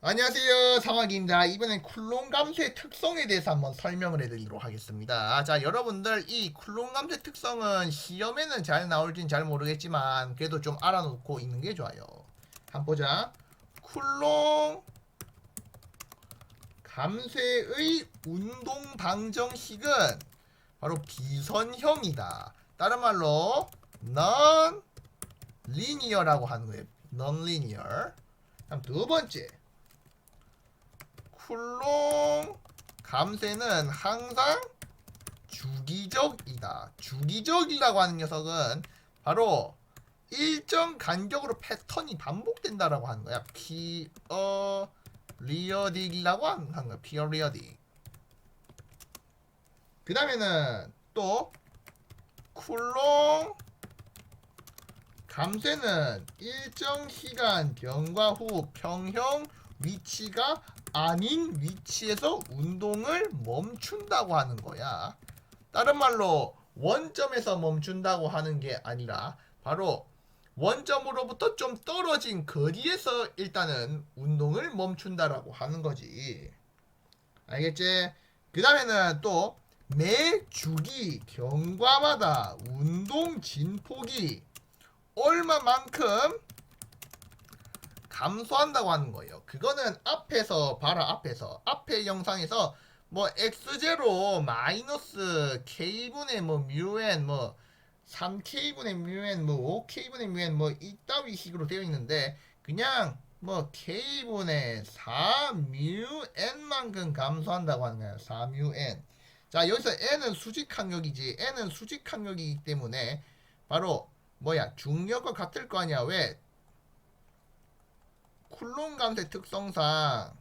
안녕하세요. 상황입니다. 이번엔 쿨롱 감소의 특성에 대해서 한번 설명을 해드리도록 하겠습니다. 자 여러분들 이 쿨롱 감소의 특성은 시험에는 잘 나올진 잘 모르겠지만 그래도 좀 알아놓고 있는 게 좋아요. 한번 보자. 쿨롱 감쇄의 운동 방정식은 바로 비선형이다. 다른 말로 non linear라고 하는 거예요. non linear 두 번째 쿨롱 감쇄는 항상 주기적이다. 주기적이라고 하는 녀석은 바로 일정 간격으로 패턴이 반복된다라고 하는 거야. 피어 리어딕이라고 하는 거야. 피어 리어딕. 그 다음에는 또 쿨롱 감쇄는 일정 시간 경과 후 평형 위치가 아닌 위치에서 운동을 멈춘다고 하는 거야. 다른 말로 원점에서 멈춘다고 하는 게 아니라 바로 원점으로부터 좀 떨어진 거리에서 일단은 운동을 멈춘다라고 하는 거지. 알겠지? 그 다음에는 또 매 주기 경과마다 운동 진폭이 얼마만큼 감소한다고 하는 거예요. 그거는 앞에서 봐라 앞에서 앞에 영상에서 뭐 x0 마이너스 k분의 뭐 뮤n 뭐 3k분의 뮤n 뭐 5k분의 뮤n 뭐 이따위 식으로 되어 있는데 그냥 뭐 k분의 4뮤n만큼 감소한다고 하는 거예요. 4뮤n. 자 여기서 n은 수직 항력이지 n은 수직 항력이기 때문에 바로 뭐야 중력과 같을 거 아니야 왜 쿨롱 감쇄 특성상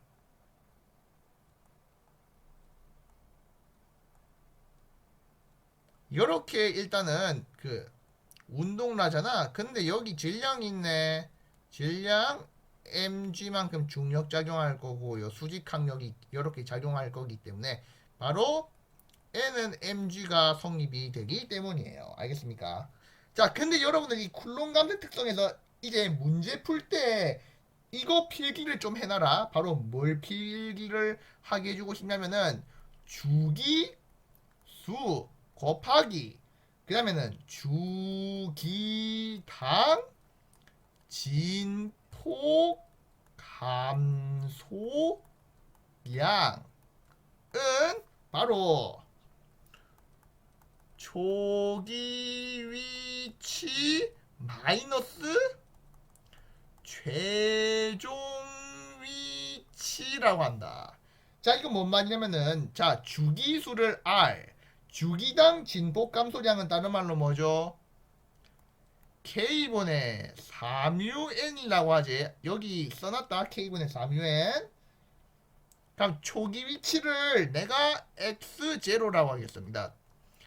이렇게 일단은 그 운동나잖아. 근데 여기 질량 있네. 질량 mg만큼 중력 작용할 거고 요. 수직 항력이 이렇게 작용할 거기 때문에 바로 n은 mg가 성립이 되기 때문이에요. 알겠습니까? 자, 근데 여러분들 이 쿨롱 감쇄 특성에서 이제 문제 풀때 이거 필기를 좀 해놔라. 바로 뭘 필기를 하게 해주고 싶냐면은 주기 수 곱하기 그 다음에는 주기당 진폭 감소량은 바로 초기 위치 마이너스 최종 위치라고 한다. 자, 이거 뭔 말이냐면은 자, 주기수를 R 주기당 진폭 감소량은 다른 말로 뭐죠? K분의 4뮤N이라고 하지. 여기 써놨다. K분의 4뮤N. 그럼 초기 위치를 내가 X0라고 하겠습니다.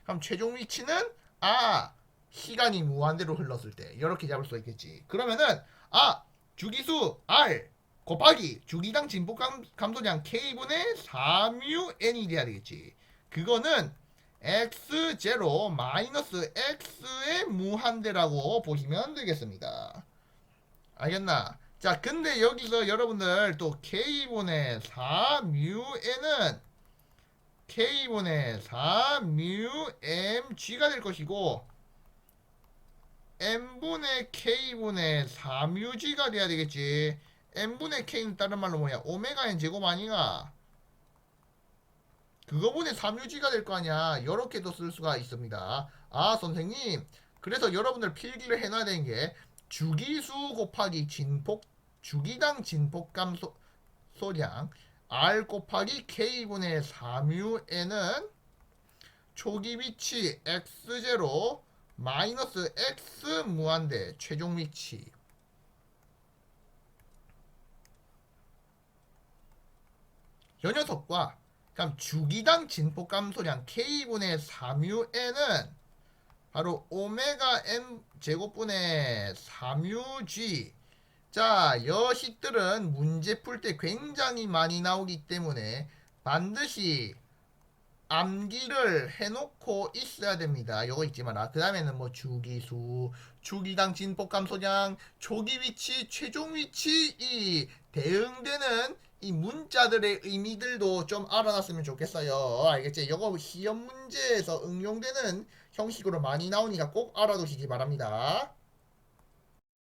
그럼 최종 위치는 아 시간이 무한대로 흘렀을 때 이렇게 잡을 수 있겠지. 그러면은 아 주기수 R 곱하기 주기당 진폭 감, 감소량 K분의 4뮤N이 돼야 되겠지. 그거는 x0 마이너스 x의 무한대라고 보시면 되겠습니다. 알겠나? 자, 근데 여기서 여러분들 또 k분의 4뮤n은 k분의 4뮤mg가 될 것이고 m분의 k분의 4뮤g가 돼야 되겠지. m분의 k는 다른 말로 뭐야? 오메가 n 제곱 아니가? 그거분의 3유지가 될 거 아니야. 이렇게도 쓸 수가 있습니다. 아, 선생님. 그래서 여러분들 필기를 해놔야 되는 게 주기수 곱하기 진폭, 주기당 진폭 감 소, 소량 R 곱하기 K분의 3유에는 초기 위치 X0 마이너스 X 무한대 최종 위치. 요 녀석과 그럼 주기당 진폭 감소량 K분의 3UN은 바로 오메가 M 제곱분의 3UG 자, 여식들은 문제 풀 때 굉장히 많이 나오기 때문에 반드시 암기를 해놓고 있어야 됩니다. 요거 잊지 마라. 그 다음에는 뭐 주기수, 주기당 진폭 감소량, 초기 위치, 최종 위치, 이 대응되는 이 문자들의 의미들도 좀 알아놨으면 좋겠어요. 알겠지? 이거 시험 문제에서 응용되는 형식으로 많이 나오니까 꼭 알아두시기 바랍니다.